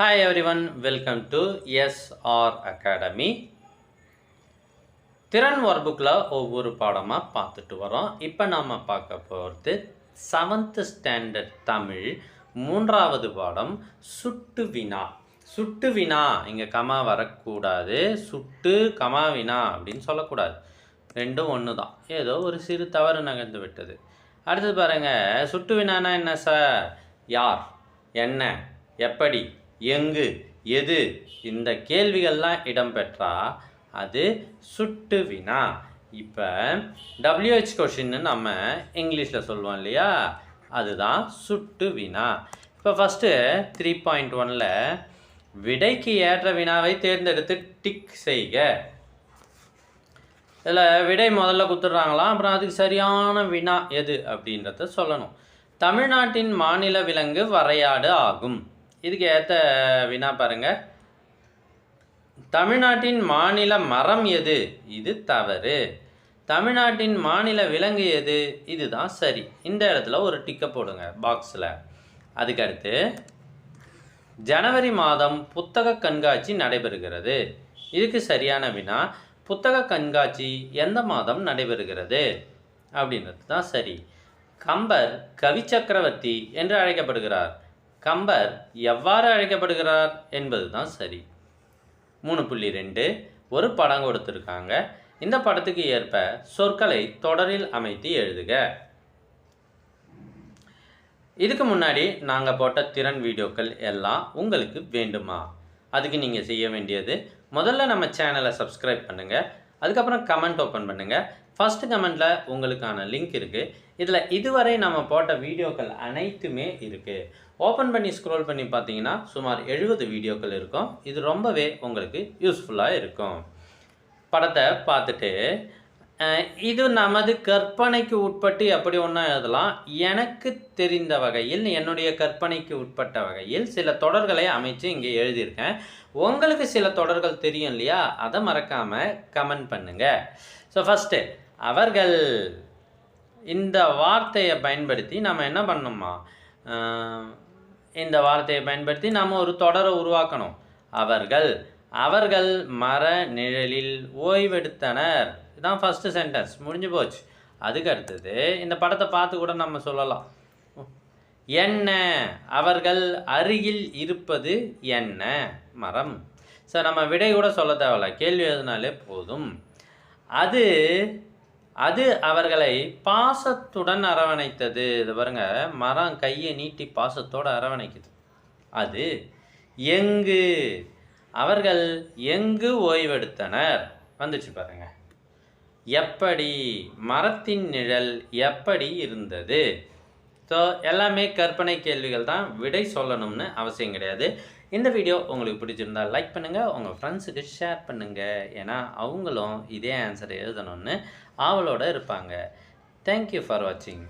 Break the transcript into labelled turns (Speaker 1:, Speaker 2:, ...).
Speaker 1: hi everyone welcome to SR academy திறன் ஒர்புக்கில் ஒவ்வொரு பாடமாக பார்த்துட்டு வரோம் இப்போ நாம் பார்க்க போகிறது செவன்த்து ஸ்டாண்டர்ட் தமிழ் மூன்றாவது பாடம் சுட்டு வினா சுட்டு வினா இங்கே கமா வரக்கூடாது சுட்டு கமா வினா அப்படின்னு சொல்லக்கூடாது ரெண்டும் ஒன்று தான் ஏதோ ஒரு சிறு தவறு நகர்ந்து விட்டது அடுத்து பாருங்கள் சுட்டு வினானா என்ன சார் யார் என்ன எப்படி எங்கு எது இந்த கேள்விகள்லாம் இடம்பெற்றால் அது சுட்டு வினா இப்போ டபிள்யூஹெச் கொஷின்னு நம்ம இங்கிலீஷில் சொல்லுவோம் இல்லையா அதுதான் சுட்டு வினா இப்போ ஃபஸ்ட்டு த்ரீ பாயிண்ட் ஒனில் விடைக்கு ஏற்ற வினாவை தேர்ந்தெடுத்து டிக் செய்க இதில் விடை முதல்ல கொடுத்துட்றாங்களாம் அப்புறம் அதுக்கு சரியான வினா எது அப்படின்றத சொல்லணும் தமிழ்நாட்டின் மாநில விலங்கு வரையாடு ஆகும் இதுக்கு ஏற்ற வினா பாருங்கள் தமிழ்நாட்டின் மாநில மரம் எது இது தவறு தமிழ்நாட்டின் மாநில விலங்கு எது இதுதான் சரி இந்த இடத்துல ஒரு டிக்கை போடுங்க பாக்ஸில் அதுக்கடுத்து ஜனவரி மாதம் புத்தக கண்காட்சி நடைபெறுகிறது இதுக்கு சரியான வினா புத்தக கண்காட்சி எந்த மாதம் நடைபெறுகிறது அப்படின்றது தான் சரி கம்பர் கவி சக்கரவர்த்தி என்று அழைக்கப்படுகிறார் கம்பர் எவ்வாறு அழைக்கப்படுகிறார் என்பது தான் சரி மூணு புள்ளி ரெண்டு ஒரு படம் கொடுத்துருக்காங்க இந்த படத்துக்கு ஏற்ப சொற்களை தொடரில் அமைத்து எழுதுக இதுக்கு முன்னாடி நாங்கள் போட்ட திறன் வீடியோக்கள் எல்லாம் உங்களுக்கு வேண்டுமா அதுக்கு நீங்கள் செய்ய வேண்டியது முதல்ல நம்ம சேனலை சப்ஸ்கிரைப் பண்ணுங்கள் அதுக்கப்புறம் கமெண்ட் ஓப்பன் பண்ணுங்கள் ஃபஸ்ட்டு கமெண்ட்டில் உங்களுக்கான லிங்க் இருக்குது இதில் இதுவரை நம்ம போட்ட வீடியோக்கள் அனைத்துமே இருக்குது ஓப்பன் பண்ணி ஸ்க்ரோல் பண்ணி பார்த்தீங்கன்னா சுமார் எழுபது வீடியோக்கள் இருக்கும் இது ரொம்பவே உங்களுக்கு யூஸ்ஃபுல்லாக இருக்கும் படத்தை பார்த்துட்டு இது நமது கற்பனைக்கு உட்பட்டு எப்படி ஒன்றா எழுதலாம் எனக்கு தெரிந்த வகையில் என்னுடைய கற்பனைக்கு உட்பட்ட வகையில் சில தொடர்களை அமைச்சு இங்கே எழுதியிருக்கேன் உங்களுக்கு சில தொடர்கள் தெரியும் இல்லையா அதை மறக்காமல் கமெண்ட் பண்ணுங்கள் ஸோ ஃபஸ்ட்டு அவர்கள் இந்த வார்த்தையை பயன்படுத்தி நம்ம என்ன பண்ணணுமா இந்த வார்த்தையை பயன்படுத்தி நாம் ஒரு தொடரை உருவாக்கணும் அவர்கள் அவர்கள் மர நிழலில் ஓய்வெடுத்தனர் இதான் ஃபஸ்ட்டு சென்டென்ஸ் முடிஞ்சு போச்சு அதுக்கு அடுத்தது இந்த படத்தை பார்த்து கூட நம்ம சொல்லலாம் என்ன அவர்கள் அருகில் இருப்பது என்ன மரம் ஸோ நம்ம விடை கூட சொல்ல தேவையில்ல கேள்வி எதுனாலே போதும் அது அது அவர்களை பாசத்துடன் அரவணைத்தது இது பாருங்க மரம் கையை நீட்டி பாசத்தோடு அரவணைக்குது அது எங்கு அவர்கள் எங்கு ஓய்வெடுத்தனர் வந்துச்சு பாருங்க எப்படி மரத்தின் நிழல் எப்படி இருந்தது ஸோ எல்லாமே கற்பனை கேள்விகள் தான் விடை சொல்லணும்னு அவசியம் கிடையாது இந்த வீடியோ உங்களுக்கு பிடிச்சிருந்தால் லைக் பண்ணுங்கள் உங்கள் ஃப்ரெண்ட்ஸுக்கு ஷேர் பண்ணுங்கள் ஏன்னா அவங்களும் இதே ஆன்சர் எழுதணும்னு ஆவலோடு இருப்பாங்க தேங்க்யூ ஃபார் வாட்சிங்